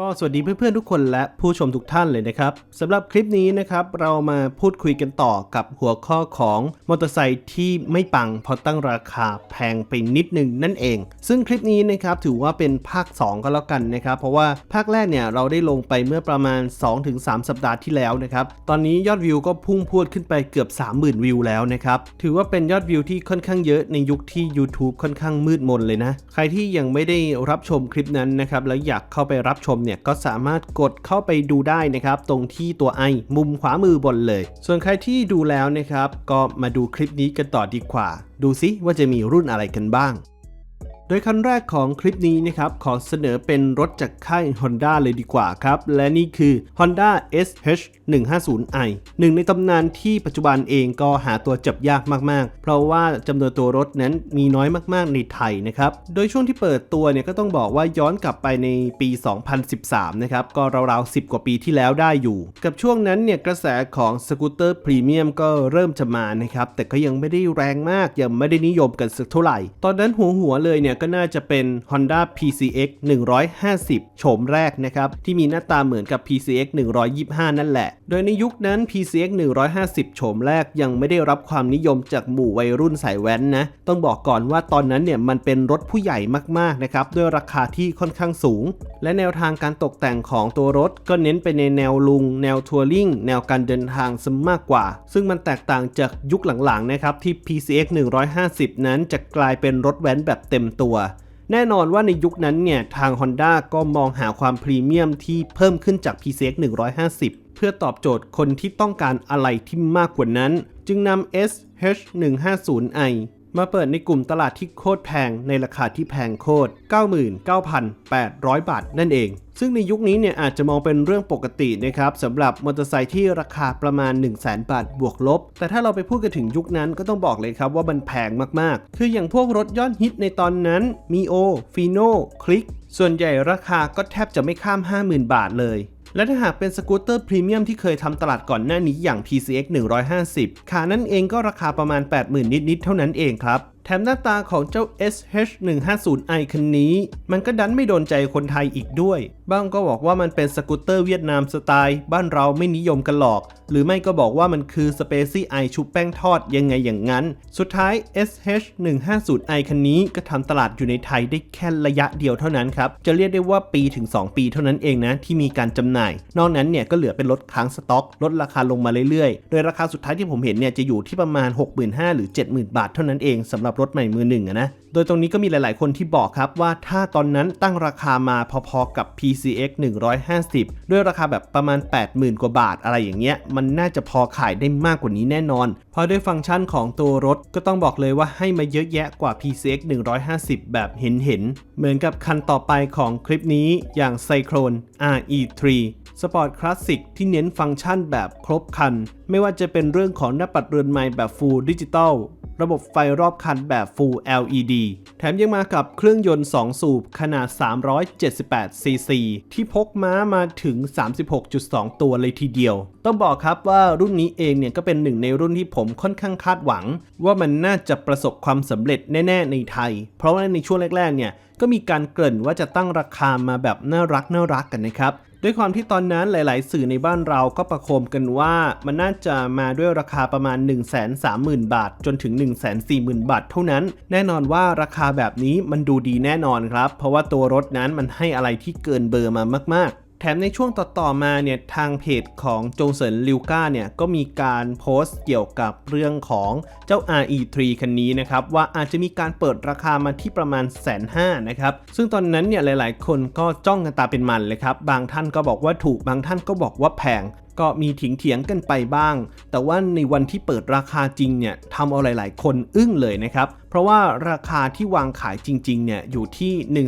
ก็สวัสดีเพื่อนๆทุกคนและผู้ชมทุกท่านเลยนะครับสำหรับคลิปนี้นะครับเรามาพูดคุยกันต่อกับหัวข้อของมอเตอร์ไซค์ที่ไม่ปังเพราะตั้งราคาแพงไปนิดนึงนั่นเอง ซึ่งคลิปนี้นะครับถือว่าเป็นภาค 2 ก็แล้วกันนะครับ เพราะว่าภาคแรกเนี่ยเราได้ลงไปเมื่อประมาณ 2-3 สัปดาห์ที่แล้วนะครับตอนนี้ยอดวิวก็พุ่งพรวดขึ้นไปเกือบ 30,000 วิวแล้วนะครับถือว่าเป็นยอดวิวที่ค่อนข้างเยอะในยุคที่ YouTube ค่อนข้างมืดมนเลยนะใครที่ยังไม่ได้รับชมคลิปนั้นนะครับแล้วอยากเข้าไปรับชมเนี่ยก็สามารถกดเข้าไปดูได้นะครับ ตรงที่ตัวไอมุมขวามือบนเลย ส่วนใครที่ดูแล้วนะครับ ก็มาดูคลิปนี้กันต่อดีกว่า ดูซิว่าจะมีรุ่นอะไรกันบ้าง โดยคันแรกของคลิปนี้นะครับ ขอเสนอเป็นรถจากค่าย Honda เลยดีกว่าครับ และนี่คือ Honda SH 150i หนึ่งในตำนานที่ปัจจุบันเองก็หาตัวจับยากมากๆ เพราะว่าจำนวนตัวรถนั้นมีน้อยมากๆในไทยนะครับ โดยช่วงที่เปิดตัวเนี่ยก็ต้องบอกว่าย้อนกลับไปในปี 2013 นะครับ ก็ราวๆ 10 กว่าปีที่แล้วได้อยู่ กับช่วงนั้นเนี่ยกระแสของสกูตเตอร์พรีเมียมก็เริ่มจะมานะครับ แต่ก็ยังไม่ได้แรงมาก ยังไม่ได้นิยมกันสักเท่าไหร่ ตอนนั้นหัวหัวๆเลยเนี่ยก็น่าจะเป็น Honda PCX 150 โฉมแรกนะครับ ที่มีหน้าตาเหมือนกับ PCX 125 นั่นแหละ โดยในยุคนั้น PCX 150 โฉมแรกยังไม่ได้รับความนิยมจากหมู่วัยรุ่นสายแว้นนะ ต้องบอกก่อนว่าตอนนั้นเนี่ยมันเป็นรถผู้ใหญ่มากๆนะครับ ด้วยราคาที่ค่อนข้างสูง และแนวทางการตกแต่งของตัวรถก็เน้นไปในแนวลุง แนวทัวริงแนวการเดินทางซะมากกว่า ซึ่งมันแตกต่างจากยุคหลังๆนะครับที่ PCX 150 นั้นจะกลายเป็นรถแว้นแบบเต็มตัวแน่นอนว่าในยุคนั้นเนี่ยทาง Honda ก็มองหาความพรีเมียมที่เพิ่มขึ้นจาก PCX 150 เพื่อตอบโจทย์คนที่ต้องการอะไรที่มากกว่านั้น จึงนำ SH 150i มาเปิดในกลุ่มตลาดที่โคตรแพงในราคาที่แพงโคตร 99,800 บาทนั่นเอง ซึ่งในยุคนี้เนี่ยอาจจะมองเป็นเรื่องปกตินะครับสำหรับมอเตอร์ไซค์ที่ราคาประมาณ 1 0 0 0 0 0 บาทบวกลบ แต่ถ้าเราไปพูดกันถึงยุคนั้นก็ต้องบอกเลยครับว่ามันแพงมากๆ คืออย่างพวกรถยอดฮิตในตอนนั้น Mio, Fino, Click ส่วนใหญ่ราคาก็แทบจะไม่ข้าม 50,000 บาทเลย และถ้าหากเป็นสกูตเตอร์พรีเมียมที่เคยทำตลาดก่อนหน้านี้อย่าง PCX 150 ขานั้นเองก็ราคาประมาณ 80,000 นิดๆเท่านั้นเองครับ แถมหน้าตาของเจ้า SH 150i คันนี้ มันก็ดันไม่โดนใจคนไทยอีกด้วย บ้างก็บอกว่ามันเป็นสกูตเตอร์เวียดนามสไตล์ บ้านเราไม่นิยมกันหรอก หรือไม่ก็บอกว่ามันคือ Spacey i ชุบแป้งทอดยังไงอย่างนั้น สุดท้าย SH 150i คันนี้ก็ทำตลาดอยู่ในไทยได้แค่ระยะเดียวเท่านั้นครับ จะเรียกได้ว่าปีถึง 2 ปีเท่านั้นเองนะที่มีการจำหน่าย นอกนั้นเนี่ยก็เหลือเป็นรถค้างสต็อกลดราคาลงมาเรื่อยๆ โดยราคาสุดท้ายที่ผมเห็นเนี่ยจะอยู่ที่ประมาณ 65,000หรือ 70,000 บาทเท่านั้นเองสำหรับรถใหม่มือหนึ่งนะโดยตรงนี้ก็มีหลาย ๆ คนที่บอกครับว่าถ้าตอนนั้นตั้งราคามาพอๆกับ PCX 150 ด้วยราคาแบบประมาณ 80,000 กว่าบาทอะไรอย่างเงี้ย มันน่าจะพอขายได้มากกว่านี้แน่นอน เพราะด้วยฟังก์ชันของตัวรถก็ต้องบอกเลยว่าให้มาเยอะแยะกว่า PCX 150 แบบเห็นๆเหมือนกับคันต่อไปของคลิปนี้อย่าง Cyclone RE3 สปอร์ตคลาสสิกที่เน้นฟังก์ชันแบบครบคัน ไม่ว่าจะเป็นเรื่องของหน้าปัดเรือนไม้แบบ Full Digital ระบบไฟรอบคันแบบ Full LED แถมยังมากับเครื่องยนต์ 2 สูบขนาด 378 ซีซี ที่พกม้ามาถึง 36.2 ตัวเลยทีเดียว ต้องบอกครับว่ารุ่นนี้เองเนี่ยก็เป็นหนึ่งในรุ่นที่ผมค่อนข้างคาดหวัง ว่ามันน่าจะประสบความสำเร็จแน่ ๆ ในไทย เพราะว่าในช่วงแรก ๆ เนี่ยก็มีการเกริ่นว่าจะตั้งราคามาแบบน่ารักน่ารักกันนะครับ ด้วยความที่ตอนนั้นหลาย ๆ สื่อในบ้านเราก็ประโคมกันว่ามันน่าจะมาด้วยราคาประมาณ 130,000 บาท จนถึง 140,000 บาทเท่านั้น แน่นอนว่าราคาแบบนี้มันดูดีแน่นอนครับ เพราะว่าตัวรถนั้นมันให้อะไรที่เกินเบอร์มามาก ๆ แถมในช่วงต่อๆมาเนี่ยทางเพจของโจงเซินลิวก้าเนี่ยก็มีการโพสต์เกี่ยวกับเรื่องของเจ้า RE3 คันนี้นะครับว่าอาจจะมีการเปิดราคามาที่ประมาณแสนห้านะครับซึ่งตอนนั้นเนี่ยหลายๆ คนก็จ้องกันตาเป็นมันเลยครับบางท่านก็บอกว่าถูกบางท่านก็บอกว่าแพง ก็มีถิงเถียงกันไปบ้าง แต่ว่าในวันที่เปิดราคาจริงเนี่ยทำเอาหลาย ๆ คนอึ้งเลยนะครับ เพราะว่าราคาที่วางขายจริง ๆ เนี่ยอยู่ที่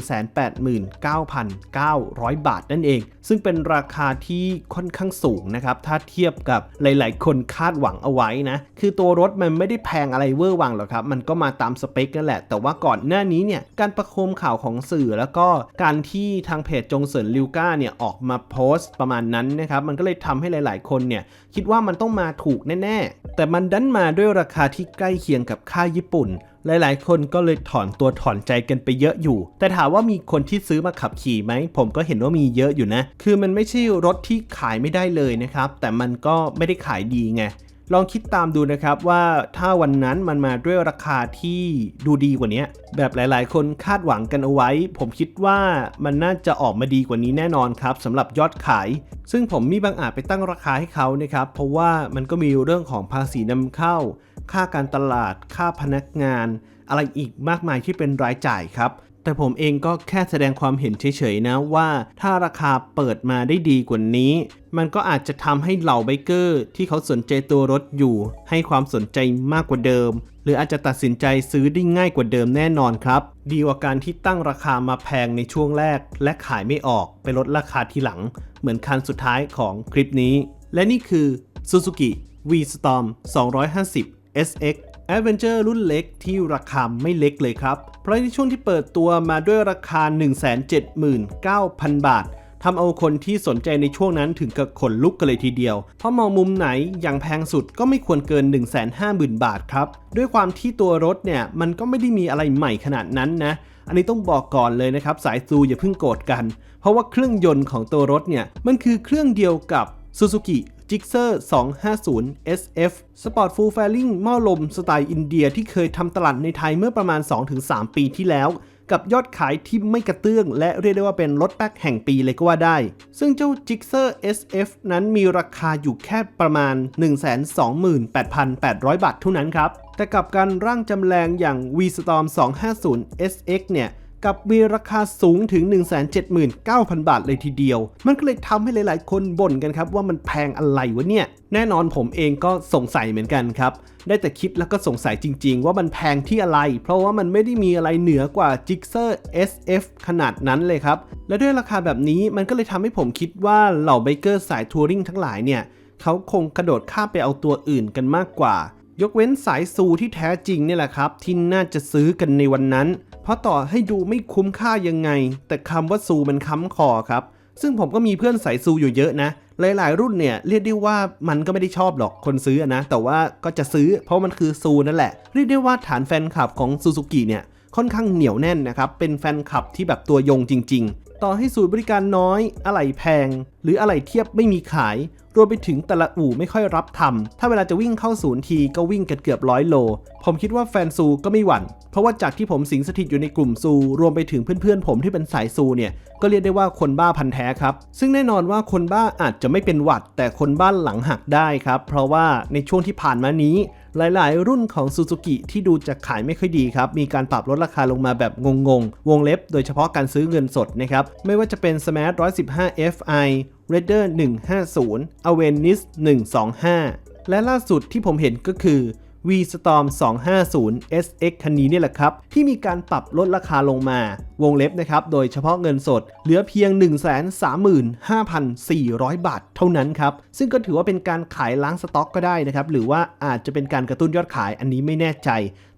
189,900 บาทนั่นเอง ซึ่งเป็นราคาที่ค่อนข้างสูงนะครับ ถ้าเทียบกับหลาย ๆ คนคาดหวังเอาไว้นะ คือตัวรถมันไม่ได้แพงอะไรเวอร์วังหรอกครับ มันก็มาตามสเปคนั่นแหละ แต่ว่าก่อนหน้านี้เนี่ยการประโคมข่าวของสื่อแล้วก็การที่ทางเพจจงเสินลิวก้าเนี่ยออกมาโพสต์ประมาณนั้นนะครับ มันก็เลยทำให้หลาย ๆ คนเนี่ยคิดว่ามันต้องมาถูกแน่ ๆ แต่มันดันมาด้วยราคาที่ใกล้เคียงกับค่าญี่ปุ่น หลาย ๆ คนก็เลยถอนตัวถอนใจกันไปเยอะอยู่ แต่ถามว่ามีคนที่ซื้อมาขับขี่ไหม ผมก็เห็นว่ามีเยอะอยู่นะ คือมันไม่ใช่รถที่ขายไม่ได้เลยนะครับ แต่มันก็ไม่ได้ขายดีไง ลองคิดตามดูนะครับว่าถ้าวันนั้นมันมาด้วยราคาที่ดูดีกว่านี้แบบหลายๆ คนคาดหวังกันเอาไว้ ผมคิดว่ามันน่าจะออกมาดีกว่านี้แน่นอนครับสำหรับยอดขาย ซึ่งผมมีบางอาจไปตั้งราคาให้เขานะครับเพราะว่ามันก็มีเรื่องของภาษีนำเข้า ค่าการตลาด ค่าพนักงาน อะไรอีกมากมายที่เป็นรายจ่ายครับ แต่ผมเองก็แค่แสดงความเห็นเฉยๆนะว่าถ้าราคาเปิดมาได้ดีกว่านี้ มันก็อาจจะทำให้เหล่าไบเกอร์ที่เขาสนใจตัวรถอยู่ ให้ความสนใจมากกว่าเดิม หรืออาจจะตัดสินใจซื้อได้ง่ายกว่าเดิมแน่นอนครับ ดีกว่าการที่ตั้งราคามาแพงในช่วงแรก และขายไม่ออกไปลดราคาทีหลัง เหมือนคันสุดท้ายของคลิปนี้ และนี่คือ Suzuki V-Storm 250 SX Adventure รุ่นเล็กที่ราคาไม่เล็กเลยครับ เพราะในช่วงที่เปิดตัวมาด้วยราคา 179,000 บาททำเอาคนที่สนใจในช่วงนั้นถึงกับขนลุกกันเลยทีเดียว เพราะมองมุมไหนอย่างแพงสุดก็ไม่ควรเกิน 150,000 บาทครับ ด้วยความที่ตัวรถเนี่ยมันก็ไม่ได้มีอะไรใหม่ขนาดนั้นนะ อันนี้ต้องบอกก่อนเลยนะครับสายซูอย่าเพิ่งโกรธกัน เพราะว่าเครื่องยนต์ของตัวรถเนี่ยมันคือเครื่องเดียวกับ Suzuki Gixxer 250 SF Sport Full Fairing หม้อลมสไตล์อินเดียที่เคยทำตลาดในไทยเมื่อประมาณ 2-3 ปีที่แล้ว กับยอดขายที่ไม่กระเตื้อง และเรียกได้ว่าเป็นรถแป๊กแห่งปีเลยก็ว่าได้ ซึ่งเจ้า Gixxer SF นั้นมีราคาอยู่แค่ประมาณ 128,800 บาทเท่านั้นครับ แต่กับการร่างจำแรงอย่าง V-Storm 250 SX เนี่ย กับมีราคาสูงถึง 179,000 บาทเลยทีเดียว มันก็เลยทำให้หลาย ๆ คนบ่นกันครับว่ามันแพงอะไรวะเนี่ย แน่นอนผมเองก็สงสัยเหมือนกันครับ ได้แต่คิดแล้วก็สงสัยจริง ๆ ว่ามันแพงที่อะไร เพราะว่ามันไม่ได้มีอะไรเหนือกว่า Gixxer SF ขนาดนั้นเลยครับ และด้วยราคาแบบนี้มันก็เลยทำให้ผมคิดว่าเหล่าไบเกอร์สายทัวริงทั้งหลายเนี่ยเขาคงกระโดดข้ามไปเอาตัวอื่นกันมากกว่า ยกเว้นสายซูที่แท้จริงเนี่ยแหละครับ ที่น่าจะซื้อกันในวันนั้น เพราะต่อให้ดูไม่คุ้มค่ายังไง แต่คำว่าซูมันค้ำคอครับ ซึ่งผมก็มีเพื่อนสายซูอยู่เยอะนะ หลาย ๆ รุ่นเนี่ยเรียกได้ว่ามันก็ไม่ได้ชอบหรอกคนซื้อนะ แต่ว่าก็จะซื้อเพราะมันคือซูนั่นแหละ เรียกได้ว่าฐานแฟนคลับของซูซูกิเนี่ยค่อนข้างเหนียวแน่นนะครับ เป็นแฟนคลับที่แบบตัวยงจริง ต่อให้ศูนย์บริการน้อย อะไหล่แพง หรืออะไหล่เทียบไม่มีขาย รวมไปถึงแต่ละอู่ไม่ค่อยรับทำถ้าเวลาจะวิ่งเข้าศูนย์ทีก็วิ่งกันเกือบร้อยโล ผมคิดว่าแฟนซูก็ไม่หวั่น เพราะว่าจากที่ผมสิงสถิตอยู่ในกลุ่มซู รวมไปถึงเพื่อนๆ ผมที่เป็นสายซูเนี่ย ก็เรียกได้ว่าคนบ้าพันแท้ครับ ซึ่งแน่นอนว่าคนบ้าอาจจะไม่เป็นหวัด แต่คนบ้านหลังหักได้ครับ เพราะว่าในช่วงที่ผ่านมานี้ หลายๆ รุ่นของ Suzuki ที่ดูจะขายไม่ค่อยดีครับ มีการปรับลดราคาลงมาแบบงงๆ วงเล็บ โดยเฉพาะการซื้อเงินสดนะครับ ไม่ว่าจะเป็น Smart 115 Fi Raider 150 a v e n i s 125 และล่าสุดที่ผมเห็นก็คือ V-Storm 250 SX คันนี้นี่แหละครับ ที่มีการปรับลดราคาลงมา วงเล็บนะครับ โดยเฉพาะเงินสด เหลือเพียง 135,400 บาทเท่านั้นครับ ซึ่งก็ถือว่าเป็นการขายล้างสต็อกก็ได้นะครับ หรือว่าอาจจะเป็นการกระตุ้นยอดขายอันนี้ไม่แน่ใจ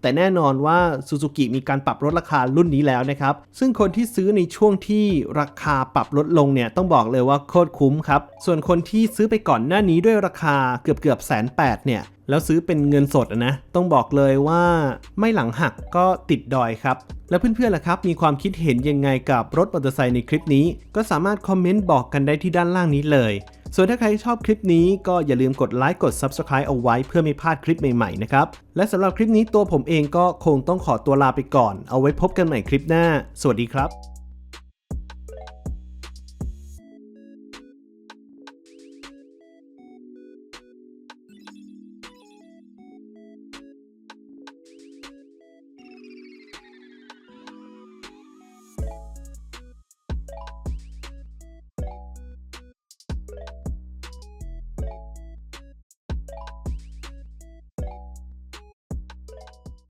แต่แน่นอนว่า Suzuki มีการปรับลดราคารุ่นนี้แล้วนะครับ ซึ่งคนที่ซื้อในช่วงที่ราคาปรับลดลงเนี่ยต้องบอกเลยว่าโคตรคุ้มครับ ส่วนคนที่ซื้อไปก่อนหน้านี้ด้วยราคาเกือบเกือบแสนแปดเนี่ย แล้วซื้อเป็นเงินสดอะนะ ต้องบอกเลยว่าไม่หลังหักก็ติดดอยครับ แล้วเพื่อนๆล่ะครับ มีความคิดเห็นยังไงกับรถมอเตอร์ไซค์ในคลิปนี้ ก็สามารถคอมเมนต์บอกกันได้ที่ด้านล่างนี้เลย ส่วนถ้าใครชอบคลิปนี้ก็อย่าลืมกดไลค์กด Subscribe เอาไว้เพื่อไม่พลาดคลิปใหม่ๆนะครับ และสำหรับคลิปนี้ตัวผมเองก็คงต้องขอตัวลาไปก่อน เอาไว้พบกันใหม่คลิปหน้า สวัสดีครับ